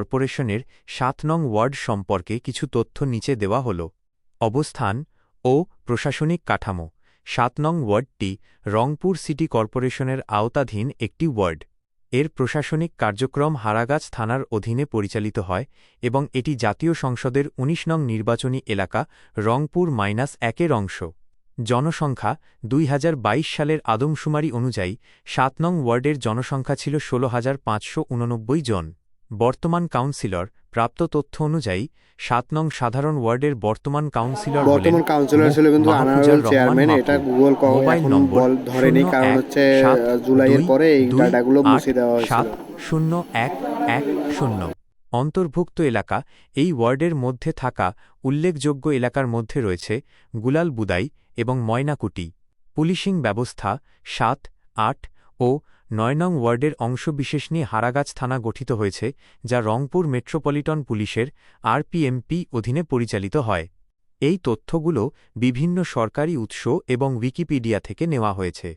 কর্পোরেশনের সাত নং ওয়ার্ড সম্পর্কে কিছু তথ্য নিচে দেওয়া হল। অবস্থান ও প্রশাসনিক কাঠামো, সাত নং ওয়ার্ডটি রংপুর সিটি কর্পোরেশনের আওতাধীন একটি ওয়ার্ড। এর প্রশাসনিক কার্যক্রম হারাগাছ থানার অধীনে পরিচালিত হয় এবং এটি জাতীয় সংসদের ১৯ নং নির্বাচনী এলাকা রংপুর মাইনাস একের অংশ। জনসংখ্যা দুই হাজার বাইশ সালের আদমশুমারি অনুযায়ী সাত নং ওয়ার্ডের জনসংখ্যা ছিল ষোলো জন। বর্তমান কাউন্সিলর প্রাপ্ত তথ্য অনুযায়ী সাত নং সাধারণ ওয়ার্ডের বর্তমান কাউন্সিলর বর্তমান কাউন্সিলর ছিল কিন্তু আনারুল চেয়ারম্যান এটা গুগল মোবাইল নম্বর বল ধরেনি কারণ হচ্ছে আহ, জুলাইয়ের পরে এই ডাটাগুলো মুছে দেওয়া হয়েছিল। সাত শূন্য এক এক শূন্য। অন্তর্ভুক্ত এলাকা এই ওয়ার্ডের মধ্যে থাকা উল্লেখযোগ্য এলাকার মধ্যে রয়েছে গুলাল বুদাই এবং ময়নাকুটি। পুলিশিং ব্যবস্থা সাত আট ও নয় নং ওয়ার্ডের অংশবিশেষ নিয়ে হারাগাছ থানা গঠিত হয়েছে, যা রংপুর মেট্রোপলিটন পুলিশের আরপিএমপি অধীনে পরিচালিত হয়। এই তথ্যগুলো বিভিন্ন সরকারি উৎস এবং উইকিপিডিয়া থেকে নেওয়া হয়েছে।